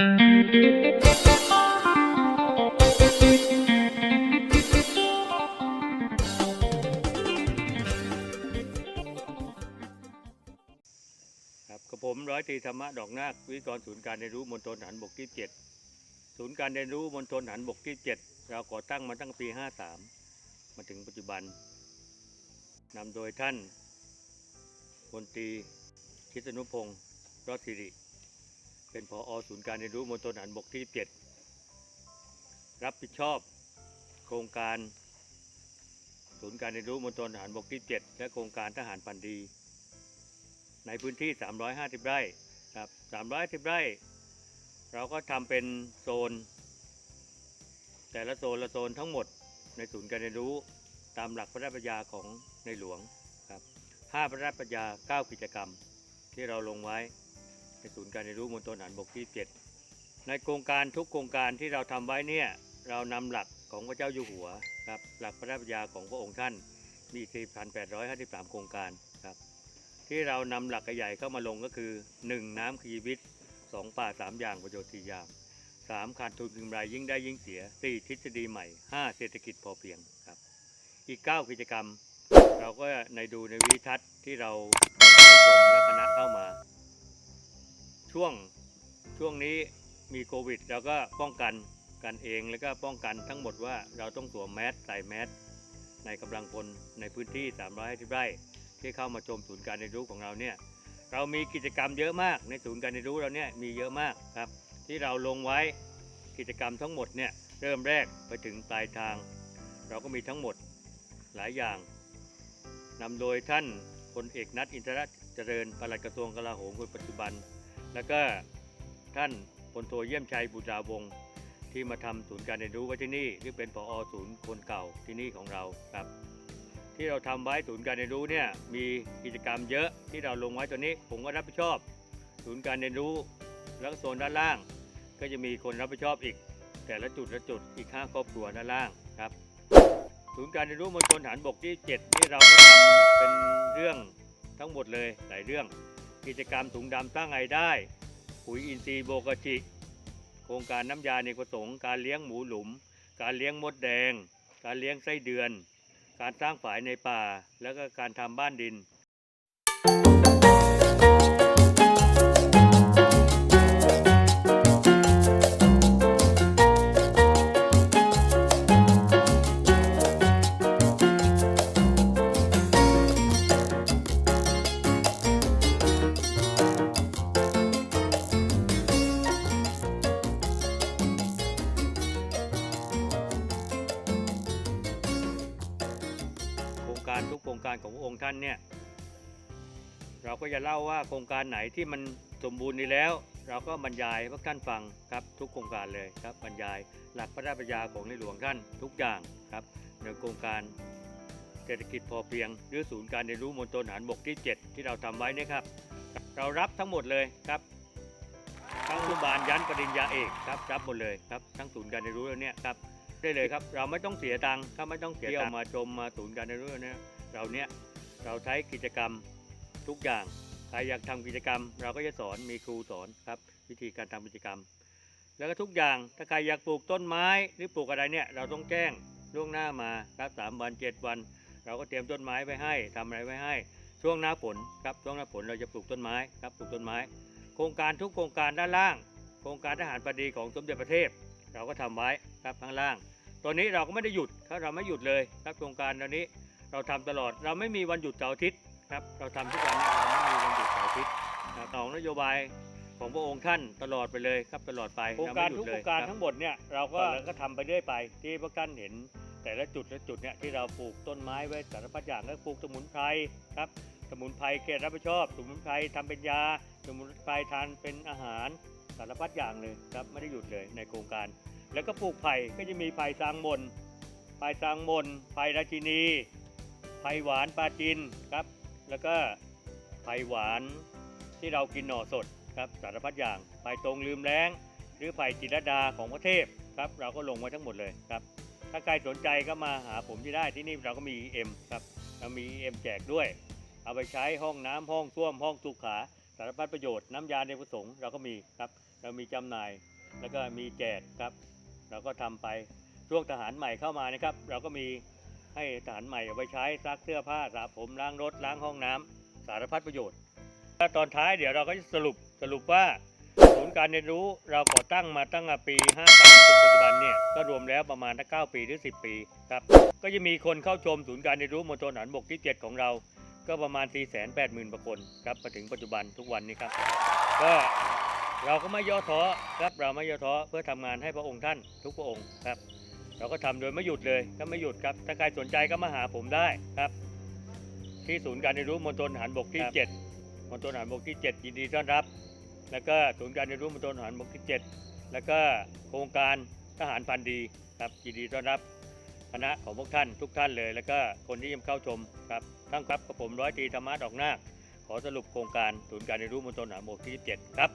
ครับกับผมร้อยตรีธรรมะดอกนาควิกรศูนย์การเรียนรู้มณฑลฐานบกที่เจ็ดศูนย์การเรียนรู้มณฑลฐานบกที่เจ็ดเราก่อตั้งมาตั้งปีห้าสามมาถึงปัจจุบันนำโดยท่านพลตรีชิสนุพงศ์รอดสิริ เป็นผออศูนย์การเรียนรู้มณฑลฐานบกที่เจ็ดรับผิดชอบ โครงการ ศูนย์การเรียนรู้มณฑลทหารบกที่ 7 และโครงการทหารพันดี ในพื้นที่ 350 ไร่ครับ350ไร่ เราก็ทำเป็นโซน แต่ละโซนละโซนทั้งหมดในศูนย์การเรียนรู้ตามหลักพระราชบัญญัติของในหลวงครับ5พระราชบัญญัติ9กิจกรรมที่เราลงไว้ ศูนย์การเรียนรู้มณฑลทหารบกที่ 7 ในโครงการทุกโครงการที่เราทำไว้เนี่ยเรานำหลักของพระเจ้าอยู่หัวครับหลักพระราชบัญญัติของพระองค์ท่านมี 4,853 โครงการครับที่เรานำหลักใหญ่เข้ามาลงก็คือ 1. น้ำคือชีวิต 2. ป่า 3 อย่างประโยชน์สี่อย่าง 3. ขาดทุนกำไรยิ่งได้ยิ่งเสีย 4. ทฤษฎีใหม่ 5. เศรษฐกิจพอเพียงครับ อีก 9 กิจกรรม เราก็ในดูในวิทัศน์ที่เราให้ชมและคณะเข้ามา ช่วงช่วงนี้มีโควิดเราก็ป้องกันกันเองแล้วก็ป้องกันทั้งหมดว่าเราต้องสวมแมสใส่แมสในกำลังพลในพื้นที่ 350 ไร่ที่เข้ามาชมศูนย์การเรียนรู้ของเราเนี่ยเรามีกิจกรรมเยอะมากในศูนย์การเรียนรู้เราเนี่ยมีเยอะมากครับที่เราลงไว้กิจกรรมทั้งหมดเนี่ยเริ่มแรกไปถึงปลายทาง เราก็มีทั้งหมดหลายอย่างนำโดยท่านพลเอกนัทอินทรเจริญปลัดกระทรวงกลาโหมคนปัจจุบัน แล้วก็ท่านพลโทเยี่ยมชัยบุตราวงศ์ที่มาทำศูนย์การเรียนรู้ไว้ที่นี่หรือเป็นผอศูนย์คนเก่าที่นี่ของเราครับ ที่เราทำไว้ศูนย์การเรียนรู้เนี่ยมีกิจกรรมเยอะที่เราลงไว้ตัวนี้ ผมก็รับผิดชอบ ศูนย์การเรียนรู้แล้วโซนด้านล่าง ก็จะมีคนรับผิดชอบอีก แต่ละจุดละจุดอีกห้าครอบครัวด้านล่างครับ ศูนย์การเรียนรู้มณฑลฐานบกที่7ที่เราก็ทำเป็นเรื่องทั้งหมดเลยหลายเรื่อง กิจกรรมถุงดำสร้างรายได้ ปุ๋ยอินทรีย์โบกจิ โครงการน้ำยาในประสงค์การเลี้ยงหมูหลุม การเลี้ยงมดแดง การเลี้ยงไส้เดือน การสร้างฝายในป่า แล้วก็การทำบ้านดิน การทุกโครงการของพระองค์ท่านเนี่ยเราก็จะเล่าว่าโครงการไหนที่มันสมบูรณ์ดีแล้ว เราก็บรรยายพวกท่านฟังครับทุกโครงการเลยครับบรรยายหลักพระราชบัญญัติของในหลวงท่านทุกอย่างครับในโครงการเศรษฐกิจพอเพียงหรือศูนย์การเรียนรู้มณฑลทหารบกที่ 7 ที่เราทำไว้นี่ครับ เรารับทั้งหมดเลยครับทั้งอนุบาลยันปริญญาเอกครับรับหมดเลยครับทั้งศูนย์การเรียนรู้แล้วเนี่ยครับ ได้เลยครับ เราไม่ต้องเสียตังค์ถ้าไม่ต้องเสียตังค์มาชมมาศูนย์การเรียนรู้เนี่ยเราเนี่ยเราใช้กิจกรรมทุกอย่างใครอยากทำกิจกรรม เราก็จะสอนมีครูสอนครับวิธีการทำกิจกรรม แล้วก็ทุกอย่างถ้าใครอยากปลูกต้นไม้หรือปลูกอะไรเนี่ยเราต้องแจ้งล่วงหน้ามาครับสามวันเจ็ดวัน เราก็เตรียมต้นไม้ไว้ให้ทำอะไรไว้ให้ ช่วงหน้าฝนครับช่วงหน้าฝนเราจะปลูกต้นไม้ครับปลูกต้นไม้ โครงการทุกโครงการด้านล่าง โครงการทหารพอดีของสมเด็จพระเทพ เราก็ทำไว้ครับข้างล่างตอนนี้เราก็ไม่ได้หยุดครับเราไม่หยุดเลยครับโครงการตอนนี้เราทำตลอดเราไม่มีวันหยุดเสาร์อาทิตย์ครับเราทำทุกวันเนี่ยเราไม่มีวันหยุดเสาร์อาทิตย์นะของนโยบายของพระองค์ท่านตลอดไปเลยครับตลอดไปโครงการทุกโครงการทั้งหมดเนี่ยเราก็ก็ทำไปเรื่อยไป ที่พวกท่านเห็น แต่ละจุดละจุดเนี่ยที่เราปลูกต้นไม้ไว้สารพัดอย่างก็ปลูกสมุนไพรครับสมุนไพรเกศรับผิดชอบ สมุนไพรทำเป็นยา สมุนไพรทานเป็นอาหาร สารพัดอย่างเลยครับไม่ได้หยุดเลยในโครงการ แล้วก็ปลูกไผ่ก็จะมีไผ่สางมนไผ่สางมนไผ่ราชินีไผ่หวานปลาจินครับ แล้วก็ไผ่หวานที่เรากินหน่อสดครับสารพัดอย่างไผ่ตรงลืมแรงหรือไผ่จิรดาของพระเทพครับเราก็ลงไว้ทั้งหมดเลยครับถ้าใครสนใจก็มาหาผมที่ได้ที่นี่เราก็มี EM ครับเรามี EM แจกด้วย เอาไปใช้ห้องน้ำห้องส้วมห้องสุขา สารพัดประโยชน์น้ำยาในประสงค์เราก็มีครับเรามีจำหน่ายแล้วก็มีแจกครับ เราก็ทำไปช่วงทหารใหม่เข้ามานะครับ เราก็มีให้ทหารใหม่เอาไปใช้ซักเสื้อผ้าสระผมล้างรถล้างห้องน้ำสารพัดประโยชน์แล้วตอนท้ายเดี๋ยวเราก็จะสรุปสรุปว่าศูนย์การเรียนรู้เราก่อตั้งมาตั้งแต่ปี 53ถึงปัจจุบันเนี่ยก็รวมแล้วประมาณ9ปีหรือ 10 ปีครับก็จะมีคนเข้าชมศูนย์การเรียนรู้มณฑลทหารบกที่ 7 ของเรา ก็ประมาณ 480,000กว่าคนครับมาถึงปัจจุบันทุกวันนี้ครับ ก็เราก็ไม่ย่อท้อครับเราไม่ย่อท้อเพื่อทำงานให้พระองค์ท่านทุกพระองค์ครับ เราก็ทำโดยไม่หยุดเลยก็ไม่หยุดครับ ถ้าใครสนใจก็มาหาผมได้ครับ ที่ศูนย์การเรียนรู้มณฑลทหารบกที่ 7มณฑลทหารบกที่ 7 ยินดีต้อนรับ แล้วก็ศูนย์การเรียนรู้มณฑลทหารบกที่ 7 แล้วก็โครงการทหารพันธุ์ดีครับยินดีต้อนรับ คณะของพวกท่านทุกท่านเลย แล้วก็คนที่ยังเข้าชมครับทั้งครับกับผมร้อยตรีธรรมะดอกนาคขอสรุปโครงการศูนย์การเรียนรู้มณฑลทหารบกที่7ครับ